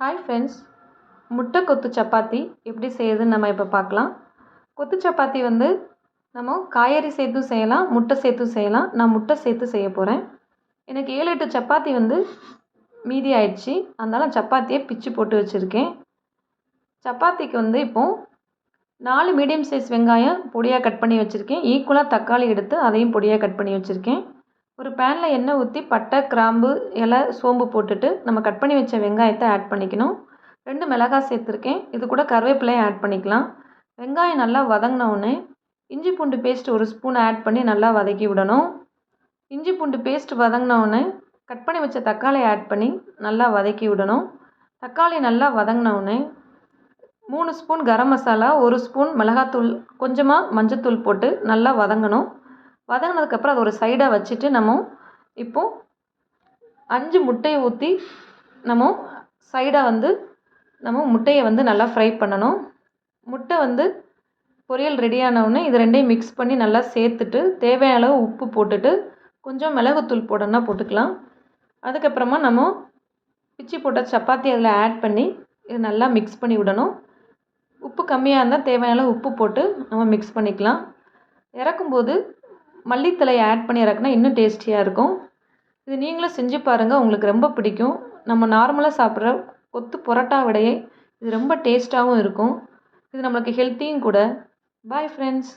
Hi friends முட்டை கொத்து சப்பாத்தி எப்படி செய்யுதுன்னு நம்ம இப்போ பார்க்கலாம். கொத்து சப்பாத்தி வந்து நம்ம காய்கறி சேர்த்தும் செய்யலாம் முட்டை சேர்த்தும் செய்யலாம். நான் முட்டை சேர்த்து செய்ய போகிறேன் எனக்கு ஏழு எட்டு சப்பாத்தி வந்து மீதி ஆயிடுச்சு. அதனால் சப்பாத்தியை பிச்சு போட்டு வச்சுருக்கேன். சப்பாத்திக்கு வந்து இப்போது நாலு மீடியம் சைஸ் வெங்காயம் பொடியாக கட் பண்ணி வச்சுருக்கேன். ஈக்குவலாக தக்காளி எடுத்து அதையும் பொடியாக கட் பண்ணி வச்சுருக்கேன். ஒரு பேனில் எண்ணெய் ஊற்றி பட்டை கிராம்பு இலை சோம்பு போட்டுட்டு நம்ம கட் பண்ணி வச்ச வெங்காயத்தை ஆட் பண்ணிக்கணும். ரெண்டு மிளகாய் சேர்த்துருக்கேன். இது கூட கருவேப்பிலையும் ஆட் பண்ணிக்கலாம். வெங்காயம் நல்லா வதங்கினவுடனே இஞ்சி பூண்டு பேஸ்ட் ஒரு ஸ்பூன் ஆட் பண்ணி நல்லா வதக்கி விடணும். இஞ்சி பூண்டு பேஸ்ட் வதங்கினவுடனே கட் பண்ணி வச்ச தக்காளி ஆட் பண்ணி நல்லா வதக்கி விடணும். தக்காளி நல்லா வதங்கினவுடனே மூணு ஸ்பூன் கரம் மசாலா ஒரு ஸ்பூன் மிளகாத்தூள் கொஞ்சமாக மஞ்சத்தூள் போட்டு நல்லா வதங்கணும். வதங்கினதுக்கப்புறம் அதை ஒரு சைடாக வச்சுட்டு நம்ம இப்போது அஞ்சு முட்டையை ஊற்றி நம்ம சைடாக வந்து நம்ம முட்டையை வந்து நல்லா ஃப்ரை பண்ணணும். முட்டை வந்து பொரியல் ரெடியானவுடனே இது ரெண்டையும் மிக்ஸ் பண்ணி நல்லா சேர்த்துட்டு தேவையான அளவு உப்பு போட்டுட்டு கொஞ்சம் மிளகுத்தூள் போடணுன்னா போட்டுக்கலாம். அதுக்கப்புறமா நம்ம பிச்சி போட்ட சப்பாத்தி அதில் ஆட் பண்ணி இது நல்லா மிக்ஸ் பண்ணி விடணும். உப்பு கம்மியாக இருந்தால் தேவையான அளவு உப்பு போட்டு நம்ம மிக்ஸ் பண்ணிக்கலாம். இறக்கும்போது மல்லித்தலையை ஆட் பண்ணி இறக்குனா இன்னும் டேஸ்டியாக இருக்கும். இது நீங்களும் செஞ்சு பாருங்கள் உங்களுக்கு ரொம்ப பிடிக்கும். நம்ம நார்மலாக சாப்பிட்ற கொத்து புரோட்டா விடையே இது ரொம்ப டேஸ்ட்டாகவும் இருக்கும். இது நம்மளுக்கு ஹெல்த்தியும் கூட. Bye friends